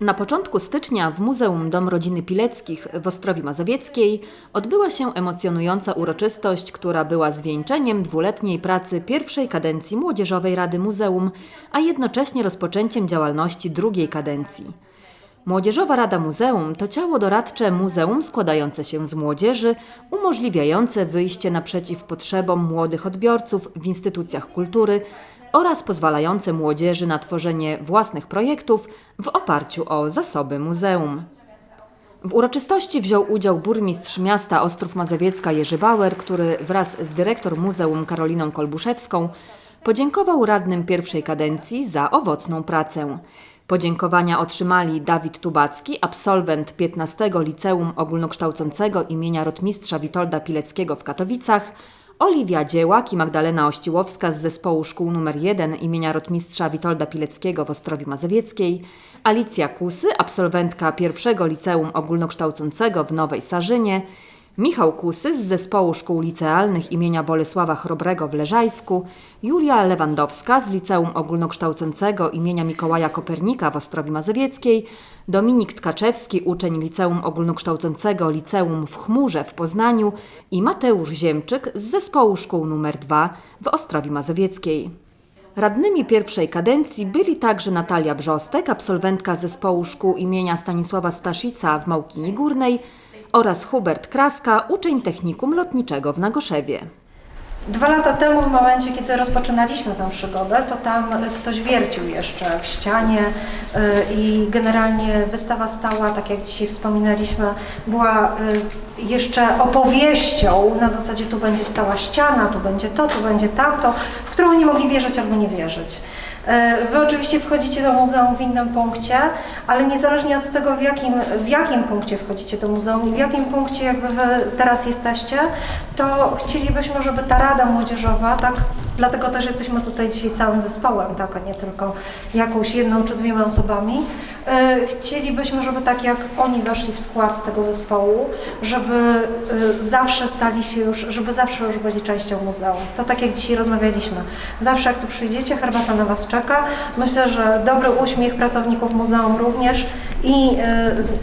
Na początku stycznia w Muzeum Dom Rodziny Pileckich w Ostrowi Mazowieckiej odbyła się emocjonująca uroczystość, która była zwieńczeniem dwuletniej pracy pierwszej kadencji Młodzieżowej Rady Muzeum, a jednocześnie rozpoczęciem działalności drugiej kadencji. Młodzieżowa Rada Muzeum to ciało doradcze muzeum składające się z młodzieży, umożliwiające wyjście naprzeciw potrzebom młodych odbiorców w instytucjach kultury oraz pozwalające młodzieży na tworzenie własnych projektów w oparciu o zasoby muzeum. W uroczystości wziął udział burmistrz miasta Ostrów Mazowiecka Jerzy Bauer, który wraz z dyrektor muzeum Karoliną Kolbuszewską podziękował radnym pierwszej kadencji za owocną pracę. Podziękowania otrzymali Dawid Tubacki, absolwent 15 Liceum Ogólnokształcącego imienia rotmistrza Witolda Pileckiego w Katowicach, Oliwia Dziełak i Magdalena Ościłowska z zespołu szkół nr 1 imienia rotmistrza Witolda Pileckiego w Ostrowi Mazowieckiej, Alicja Kusy, absolwentka pierwszego Liceum Ogólnokształcącego w Nowej Sarzynie, Michał Kusy z zespołu szkół licealnych imienia Bolesława Chrobrego w Leżajsku, Julia Lewandowska z Liceum Ogólnokształcącego imienia Mikołaja Kopernika w Ostrowi Mazowieckiej, Dominik Tkaczewski, uczeń Liceum Ogólnokształcącego Liceum w Chmurze w Poznaniu i Mateusz Ziemczyk z zespołu szkół nr 2 w Ostrowi Mazowieckiej. Radnymi pierwszej kadencji byli także Natalia Brzostek, absolwentka zespołu szkół imienia Stanisława Staszica w Małkini Górnej oraz Hubert Kraska, uczeń technikum lotniczego w Nagoszewie. Dwa lata temu, w momencie, kiedy rozpoczynaliśmy tę przygodę, to tam ktoś wiercił jeszcze w ścianie y, i generalnie wystawa stała, tak jak dzisiaj wspominaliśmy, była y, jeszcze opowieścią, na zasadzie tu będzie stała ściana, tu będzie to, tu będzie tamto, w którą nie mogli wierzyć albo nie wierzyć. Y, Wy oczywiście wchodzicie do muzeum w innym punkcie, ale niezależnie od tego, w jakim, w jakim punkcie wchodzicie do muzeum i w jakim punkcie jakby Wy teraz jesteście, to chcielibyśmy, żeby ta Rada Młodzieżowa, tak, dlatego też jesteśmy tutaj dzisiaj całym zespołem, tak, a nie tylko jakąś jedną czy dwiema osobami, y, chcielibyśmy, żeby tak jak oni weszli w skład tego zespołu, żeby y, zawsze stali się już, żeby zawsze już byli częścią muzeum. To tak jak dzisiaj rozmawialiśmy. Zawsze jak tu przyjdziecie, herbata na Was czeka. Myślę, że dobry uśmiech pracowników muzeum również i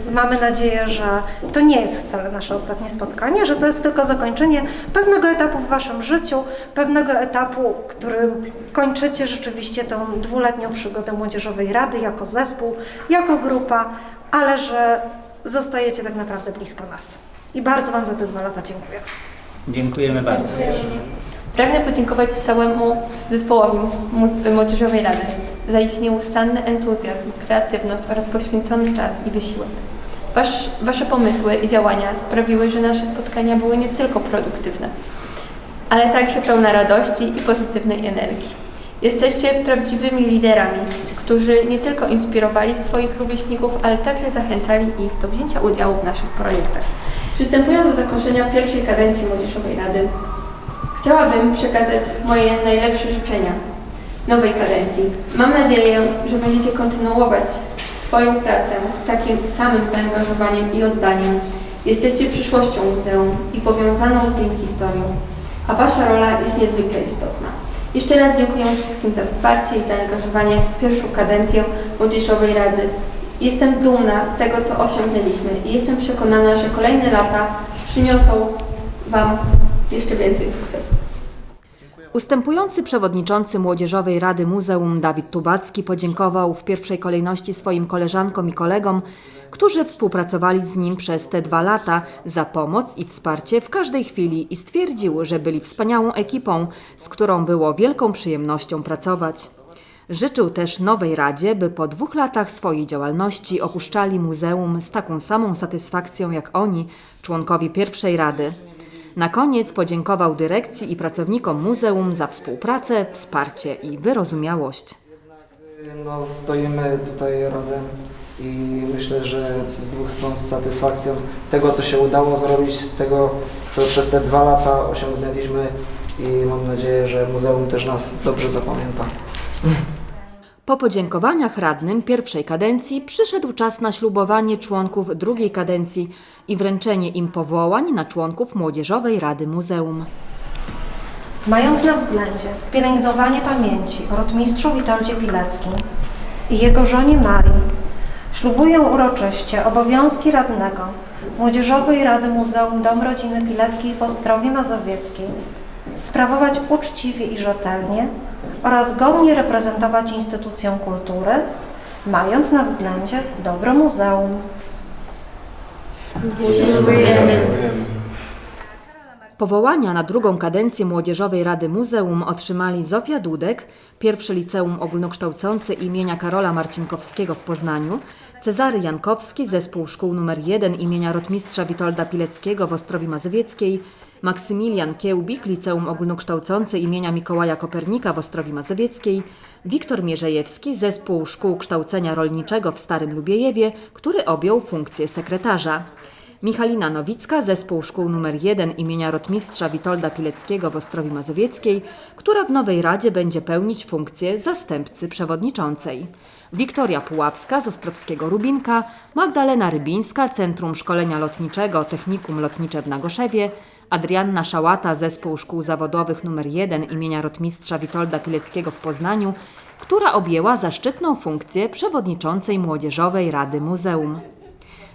y, mamy nadzieję, że to nie jest wcale nasze ostatnie spotkanie, że to jest tylko zakończenie pewnego etapu w Waszym życiu, pewnego etapu, którym kończycie rzeczywiście tą dwuletnią przygodę Młodzieżowej Rady jako zespół, jako grupa, ale że zostajecie tak naprawdę blisko nas. I bardzo Wam za te dwa lata dziękuję. Dziękujemy bardzo. Pragnę podziękować całemu zespołowi Młodzieżowej Rady za ich nieustanny entuzjazm, kreatywność oraz poświęcony czas i wysiłek. Wasz, wasze pomysły i działania sprawiły, że nasze spotkania były nie tylko produktywne, ale także pełne radości i pozytywnej energii. Jesteście prawdziwymi liderami, którzy nie tylko inspirowali swoich rówieśników, ale także zachęcali ich do wzięcia udziału w naszych projektach. Przystępując do zakończenia pierwszej kadencji Młodzieżowej Rady, Chciałabym przekazać moje najlepsze życzenia nowej kadencji. Mam nadzieję, że będziecie kontynuować swoją pracę z takim samym zaangażowaniem i oddaniem. Jesteście przyszłością muzeum i powiązaną z nim historią, a Wasza rola jest niezwykle istotna. Jeszcze raz dziękuję wszystkim za wsparcie i zaangażowanie w pierwszą kadencję Młodzieżowej Rady. Jestem dumna z tego, co osiągnęliśmy i jestem przekonana, że kolejne lata przyniosą Wam jeszcze więcej sukcesów. Ustępujący przewodniczący Młodzieżowej Rady Muzeum Dawid Tubacki podziękował w pierwszej kolejności swoim koleżankom i kolegom, którzy współpracowali z nim przez te dwa lata za pomoc i wsparcie w każdej chwili i stwierdził, że byli wspaniałą ekipą, z którą było wielką przyjemnością pracować. Życzył też nowej Radzie, by po dwóch latach swojej działalności opuszczali muzeum z taką samą satysfakcją jak oni, członkowie pierwszej Rady. Na koniec podziękował dyrekcji i pracownikom muzeum za współpracę, wsparcie i wyrozumiałość. No, stoimy tutaj razem i myślę, że z dwóch stron z satysfakcją tego, co się udało zrobić, z tego, co przez te dwa lata osiągnęliśmy i mam nadzieję, że muzeum też nas dobrze zapamięta. Po podziękowaniach radnym pierwszej kadencji przyszedł czas na ślubowanie członków drugiej kadencji i wręczenie im powołań na członków Młodzieżowej Rady Muzeum. Mając na względzie pielęgnowanie pamięci o rotmistrzu Witoldzie Pileckim i jego żonie Marii, Ślubuję uroczyście obowiązki radnego Młodzieżowej Rady Muzeum Dom Rodziny Pileckiej w Ostrowie Mazowieckiej sprawować uczciwie i rzetelnie oraz godnie reprezentować instytucję kultury, mając na względzie dobro muzeum. Powołania na drugą kadencję Młodzieżowej Rady Muzeum otrzymali Zofia Dudek, pierwsze liceum ogólnokształcące imienia Karola Marcinkowskiego w Poznaniu, Cezary Jankowski, zespół szkół nr 1 imienia rotmistrza Witolda Pileckiego w Ostrowi Mazowieckiej, Maksymilian Kiełbik, liceum ogólnokształcące imienia Mikołaja Kopernika w Ostrowi Mazowieckiej, Wiktor Mierzejewski, zespół szkół kształcenia rolniczego w Starym Lubiejewie, który objął funkcję sekretarza. Michalina Nowicka, zespół szkół nr 1 imienia rotmistrza Witolda Pileckiego w Ostrowi Mazowieckiej, która w nowej radzie będzie pełnić funkcję zastępcy przewodniczącej. Wiktoria Puławska z Ostrowskiego Rubinka, Magdalena Rybińska, Centrum Szkolenia Lotniczego Technikum Lotnicze w Nagoszewie, Adrianna Szałata, zespół szkół zawodowych nr 1 imienia rotmistrza Witolda Pileckiego w Poznaniu, która objęła zaszczytną funkcję przewodniczącej Młodzieżowej Rady Muzeum.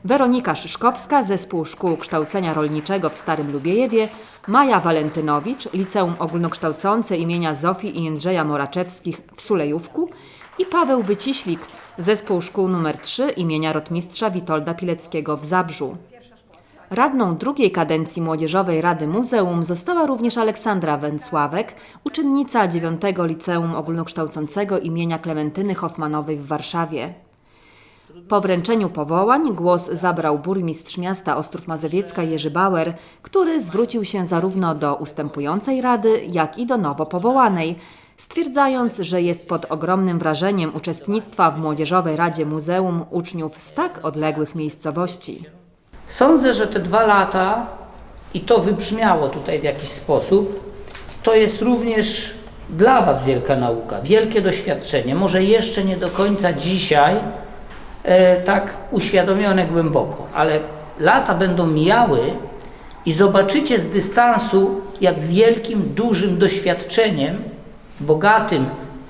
Weronika Szyszkowska, Zespół Szkół Kształcenia Rolniczego w Starym Lubiejewie, Maja Walentynowicz, Liceum Ogólnokształcące imienia Zofii i Jędrzeja Moraczewskich w Sulejówku i Paweł Wyciślik, Zespół Szkół nr 3 imienia Rotmistrza Witolda Pileckiego w Zabrzu. Radną drugiej kadencji Młodzieżowej Rady Muzeum została również Aleksandra Węcławek, uczennica 9 Liceum Ogólnokształcącego imienia Klementyny Hoffmanowej w Warszawie. Po wręczeniu powołań głos zabrał burmistrz miasta Ostrów Mazowiecka Jerzy Bauer, który zwrócił się zarówno do ustępującej rady, jak i do nowo powołanej, stwierdzając, że jest pod ogromnym wrażeniem uczestnictwa w Młodzieżowej Radzie Muzeum uczniów z tak odległych miejscowości. Sądzę, że te dwa lata, i to wybrzmiało tutaj w jakiś sposób, to jest również dla Was wielka nauka, wielkie doświadczenie. Może jeszcze nie do końca dzisiaj e, tak uświadomione głęboko, ale lata będą mijały i zobaczycie z dystansu, jak wielkim, dużym doświadczeniem, bogatym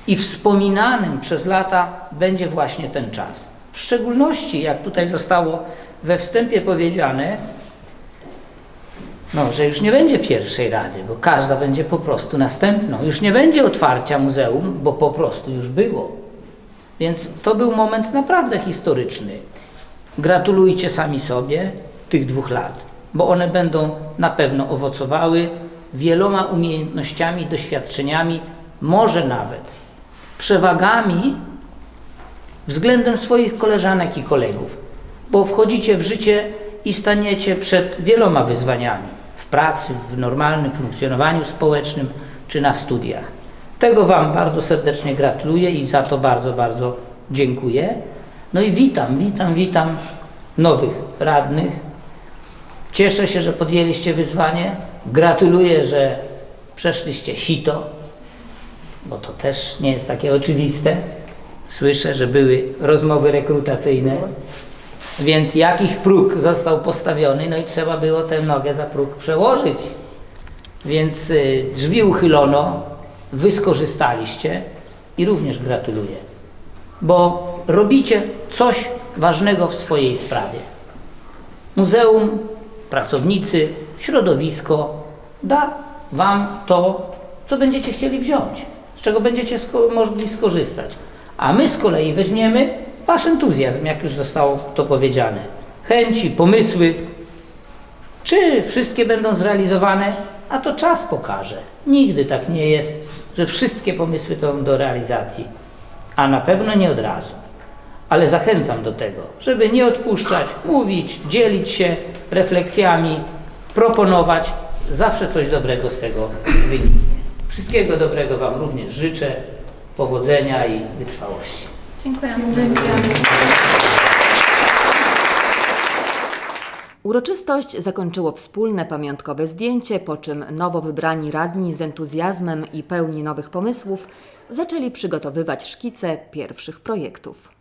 i wspominanym przez lata będzie właśnie ten czas. W szczególności, jak tutaj zostało we wstępie powiedziane, no, że już nie będzie pierwszej rady, bo każda będzie po prostu następną. Już nie będzie otwarcia muzeum, bo po prostu już było. Więc to był moment naprawdę historyczny. Gratulujcie sami sobie tych dwóch lat, bo one będą na pewno owocowały wieloma umiejętnościami, doświadczeniami, może nawet przewagami względem swoich koleżanek i kolegów, bo wchodzicie w życie i staniecie przed wieloma wyzwaniami w pracy, w normalnym funkcjonowaniu społecznym czy na studiach. Tego Wam bardzo serdecznie gratuluję i za to bardzo, bardzo dziękuję. No i witam, witam, witam nowych radnych. Cieszę się, że podjęliście wyzwanie. Gratuluję, że przeszliście sito, bo to też nie jest takie oczywiste. Słyszę, że były rozmowy rekrutacyjne, więc jakiś próg został postawiony, no i trzeba było tę nogę za próg przełożyć. Więc y, drzwi uchylono, wy skorzystaliście i również gratuluję, bo robicie coś ważnego w swojej sprawie. Muzeum, pracownicy, środowisko da Wam to, co będziecie chcieli wziąć, z czego będziecie sko mogli skorzystać. A my z kolei weźmiemy Wasz entuzjazm, jak już zostało to powiedziane, chęci, pomysły. Czy wszystkie będą zrealizowane? A to czas pokaże. Nigdy tak nie jest, że wszystkie pomysły są do realizacji, a na pewno nie od razu. Ale zachęcam do tego, żeby nie odpuszczać, mówić, dzielić się refleksjami, proponować. Zawsze coś dobrego z tego wyniknie. Wszystkiego dobrego Wam również życzę, powodzenia i wytrwałości. Dziękujemy. Uroczystość zakończyło wspólne pamiątkowe zdjęcie, po czym nowo wybrani radni z entuzjazmem i pełni nowych pomysłów zaczęli przygotowywać szkice pierwszych projektów.